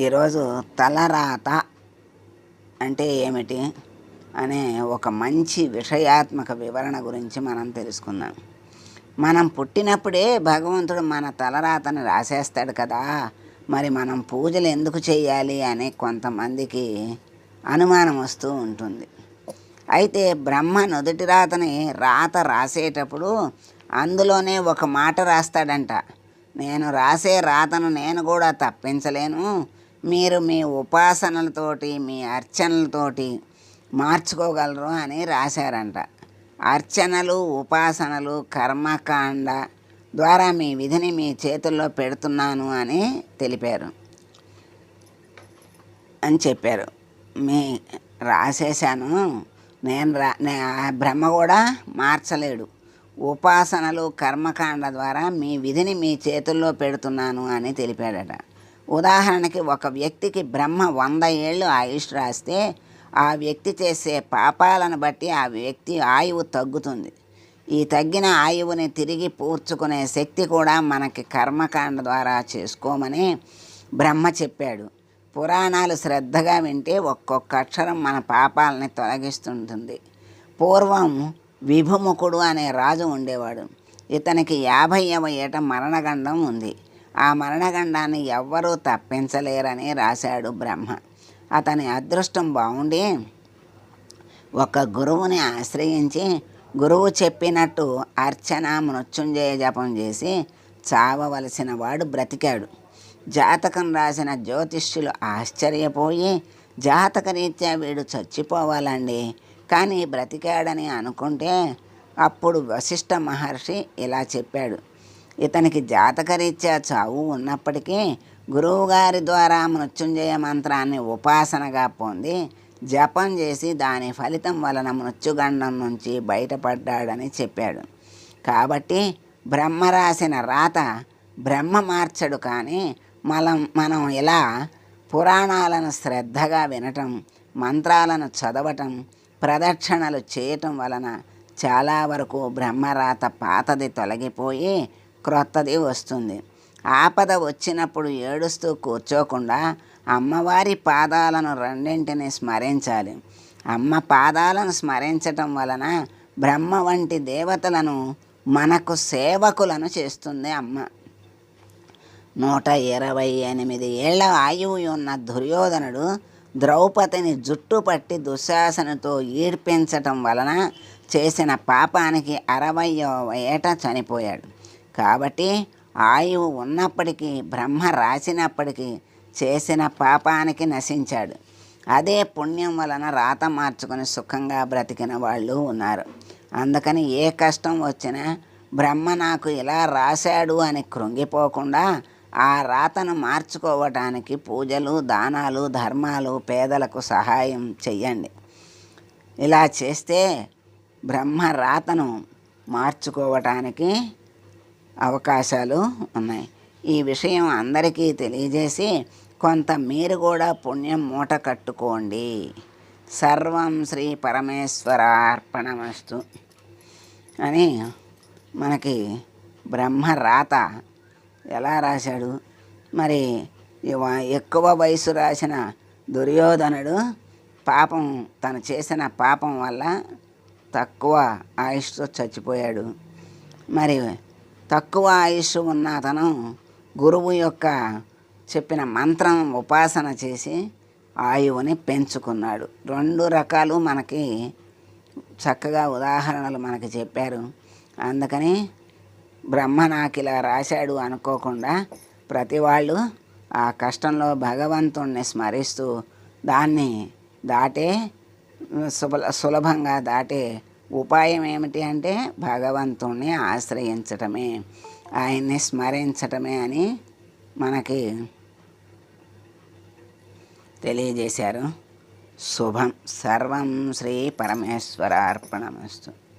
ఈరోజు తలరాత అంటే ఏమిటి అనే ఒక మంచి విషయాత్మక వివరణ గురించి మనం తెలుసుకుందాం. మనం పుట్టినప్పుడే భగవంతుడు మన తలరాతని రాసేస్తాడు కదా మరి మనం పూజలు ఎందుకు చేయాలి అని కొంతమందికి అనుమానం వస్తూ ఉంటుంది. అయితే బ్రహ్మ నుదుటి రాతని రాత రాసేటప్పుడు అందులోనే ఒక మాట రాస్తాడంట. నేను రాసే రాతను నేను కూడా తప్పించలేను మీరు మీ ఉపాసనలతోటి మీ అర్చనలతోటి మార్చుకోగలరు అని రాశారంట. అర్చనలు ఉపాసనలు కర్మకాండ ద్వారా మీ విధిని మీ చేతుల్లో పెడుతున్నాను అని తెలిపారు అని చెప్పారు. మీ రాసేశాను. నేను రా నే బ్రహ్మ కూడా మార్చలేడు. ఉపాసనలు కర్మకాండ ద్వారా మీ విధిని మీ చేతుల్లో పెడుతున్నాను అని తెలిపాడట. ఉదాహరణకి ఒక వ్యక్తికి బ్రహ్మ వంద ఏళ్ళు ఆయుష్ రాస్తే ఆ వ్యక్తి చేసే పాపాలను బట్టి ఆ వ్యక్తి ఆయువు తగ్గుతుంది. ఈ తగ్గిన ఆయువుని తిరిగి పూడ్చుకునే శక్తి కూడా మనకి కర్మకాండ ద్వారా చేసుకోమని బ్రహ్మ చెప్పాడు. పురాణాలు శ్రద్ధగా వింటే ఒక్కొక్క అక్షరం మన పాపాలని తొలగిస్తుంటుంది. పూర్వం విభుముఖుడు అనే రాజు ఉండేవాడు. ఇతనికి యాభైవ ఏట మరణగండం ఉంది. ఆ మరణగండాన్ని ఎవ్వరూ తప్పించలేరని రాశాడు బ్రహ్మ. అతని అదృష్టం బాగుండి ఒక గురువుని ఆశ్రయించి గురువు చెప్పినట్టు అర్చన మృత్యుంజయ జపం చేసి చావవలసిన వాడు బ్రతికాడు. జాతకం రాసిన జ్యోతిష్యులు ఆశ్చర్యపోయి జాతకరీత్యా వీడు చచ్చిపోవాలండి కానీ బ్రతికాడని అనుకుంటే అప్పుడు వశిష్ఠ మహర్షి ఇలా చెప్పాడు. ఇతనికి జాతకరీత్యా చావు ఉన్నప్పటికీ గురువుగారి ద్వారా మృత్యుంజయ మంత్రాన్ని ఉపాసనగా పొంది జపం చేసి దాని ఫలితం వలన మృత్యుగండం నుంచి బయటపడ్డాడని చెప్పాడు. కాబట్టి బ్రహ్మ రాసిన రాత బ్రహ్మ మార్చడు కానీ మనం మనం ఇలా పురాణాలను శ్రద్ధగా వినటం మంత్రాలను చదవటం ప్రదక్షిణలు చేయటం వలన చాలా వరకు బ్రహ్మరాత పాతది తొలగిపోయి క్రొత్తది వస్తుంది. ఆపద వచ్చినప్పుడు ఏడుస్తూ కూర్చోకుండా అమ్మవారి పాదాలను రెండింటిని స్మరించాలి. అమ్మ పాదాలను స్మరించటం వలన బ్రహ్మ వంటి దేవతలను మనకు సేవకులను చేస్తుంది అమ్మ. నూట ఇరవై ఎనిమిది ఏళ్ళ ఆయువు ఉన్న దుర్యోధనుడు ద్రౌపదిని జుట్టు పట్టి దుశ్శాసనతో ఈడ్పించటం వలన చేసిన పాపానికి అరవయో ఏట చనిపోయాడు. కాబట్టి ఆయువు ఉన్నప్పటికీ బ్రహ్మ రాసినప్పటికీ చేసిన పాపానికి నశించాడు. అదే పుణ్యం వలన రాత మార్చుకుని సుఖంగా బ్రతికిన వాళ్ళు ఉన్నారు. అందుకని ఏ కష్టం వచ్చినా బ్రహ్మ నాకు ఇలా రాశాడు అని కృంగిపోకుండా ఆ రాతను మార్చుకోవటానికి పూజలు దానాలు ధర్మాలు పేదలకు సహాయం చెయ్యండి. ఇలా చేస్తే బ్రహ్మ రాతను మార్చుకోవటానికి అవకాశాలు ఉన్నాయి. ఈ విషయం అందరికీ తెలియజేసి కొంత మీరు కూడా పుణ్యం మూట కట్టుకోండి. సర్వం శ్రీ పరమేశ్వర అర్పణమస్తు అని మనకి బ్రహ్మ రాత ఎలా రాశాడు? మరి ఎక్కువ వయసు రాసిన దుర్యోధనుడు పాపం తను చేసిన పాపం వల్ల తక్కువ ఆయుష్తో చచ్చిపోయాడు. మరి తక్కువ ఆయుష్ ఉన్న అతను గురువు యొక్క చెప్పిన మంత్రం ఉపాసన చేసి ఆయువుని పెంచుకున్నాడు. రెండు రకాలు మనకి చక్కగా ఉదాహరణలు మనకి చెప్పారు. అందుకని బ్రహ్మ నాకు ఇలా రాశాడు అనుకోకుండా ప్రతి వాళ్ళు ఆ కష్టంలో భగవంతుణ్ణి స్మరిస్తూ దాన్ని దాటే సుబ సులభంగా దాటే ఉపాయం ఏమిటి అంటే భగవంతుణ్ణి ఆశ్రయించటమే ఆయన్ని స్మరించటమే అని మనకి తెలియజేశారు. శుభం. సర్వం శ్రీ పరమేశ్వర అర్పణమస్తు